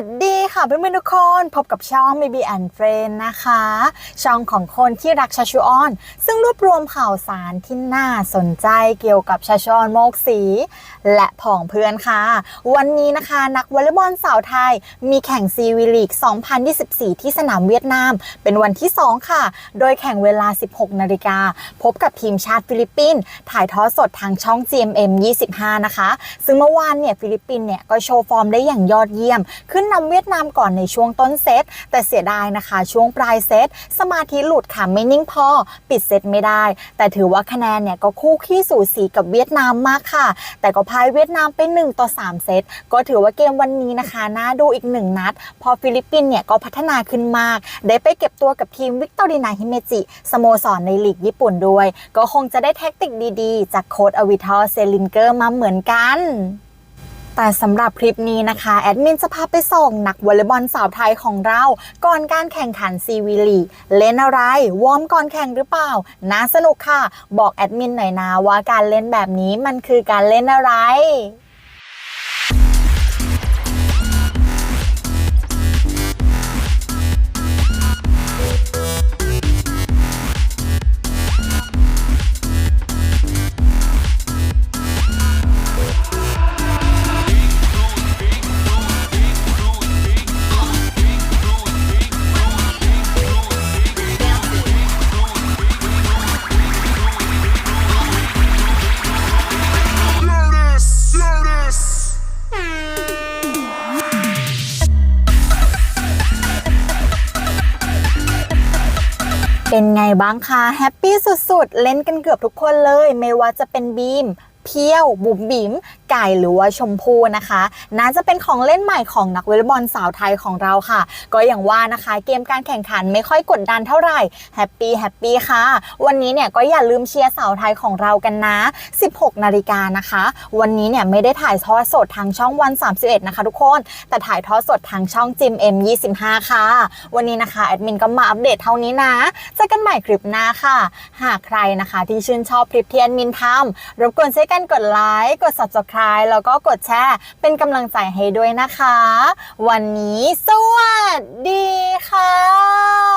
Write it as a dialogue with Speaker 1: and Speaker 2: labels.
Speaker 1: สดีค่ะเพื่อนๆทุกคนพบกับช่อง Baby and Friend นะคะ ช่องของคนที่รักชาชูออน ซึ่งรวบรวมข่าวสารที่น่าสนใจเกี่ยวกับชาชูออนโมกสี และผองเพื่อนค่ะ วันนี้นะคะนักวอลเลย์บอลสาวไทย มีแข่งซีวีลีก 2024 ที่สนามเวียดนาม เป็นวันที่ 2 ค่ะ โดยแข่งเวลา 16 นาฬิกา พบกับทีมชาติฟิลิปปินส์ถ่ายทอดสดทางช่อง GMM 25 นะคะ ซึ่งเมื่อวานเนี่ยฟิลิปปินส์เนี่ยก็โชว์ฟอร์มได้อย่างยอดเยี่ยมขึ้นนำเวียดนามก่อนในช่วงต้นเซต แต่เสียดายนะคะ ช่วงปลายเซต สมาธิหลุดค่ะไม่นิ่งพอ ปิดเซตไม่ได้ แต่ถือว่าคะแนนเนี่ยก็คู่ขี้สูสีกับเวียดนามมากค่ะ แต่ก็พ่ายเวียดนามไป1ต่อ3 เซต ก็ถือว่าเกมวันนี้นะคะน่าดูอีก 1 นัด พอฟิลิปปินส์เนี่ยก็พัฒนาขึ้นมาก ได้ไปเก็บตัวกับทีมวิกตอรีนาฮิเมจิสโมสรในลีกญี่ปุ่นด้วย ก็คงจะได้แท็กติกดีๆ จากโค้ดอวิทอเซลินเกอร์มาเหมือนกัน แต่สำหรับคลิปนี้นะคะ แอดมินจะพาไปส่งนักวอลเลย์บอลสาวไทยของเรา ก่อนการแข่งขันซีวีลีเล่นอะไร วอร์มก่อนแข่งหรือเปล่าน่าสนุกค่ะ บอกแอดมินหน่อยนะว่าการเล่นแบบนี้มันคือการเล่นอะไร เป็นไงบ้างคะแฮปปี้สุดๆ เล่นกันเกือบทุกคนเลย ไม่ว่าจะเป็นบีม เพียว บุ๋มบิ๋ม ไก่หรือว่าชมพูนะคะน่าจะเป็นของเล่นใหม่ของนักวอลเลย์บอลสาวไทยของเราค่ะ ก็อย่างว่านะคะเกมการแข่งขันไม่ค่อยกดดันเท่าไหร่แฮปปี้แฮปปี้ค่ะ วันนี้เนี่ยก็อย่าลืมเชียร์สาวไทยของเรากันนะ 16 นาฬิกานะคะ วันนี้เนี่ยไม่ได้ถ่ายทอดสดทางช่องวัน 31 นะคะทุกคน แต่ถ่ายทอดสดทางช่องจิม M25 ค่ะ วันนี้นะคะแอดมินก็มาอัปเดตเท่านี้นะเจอกันใหม่คลิปหน้าค่ะ หากใครนะคะที่ชื่นชอบคลิปที่แอดมินทำรบกวนช่วยกันกดไลค์กด subscribe แล้วก็กดแชร์เป็นกำลังใจให้ด้วยนะคะ วันนี้สวัสดีค่ะ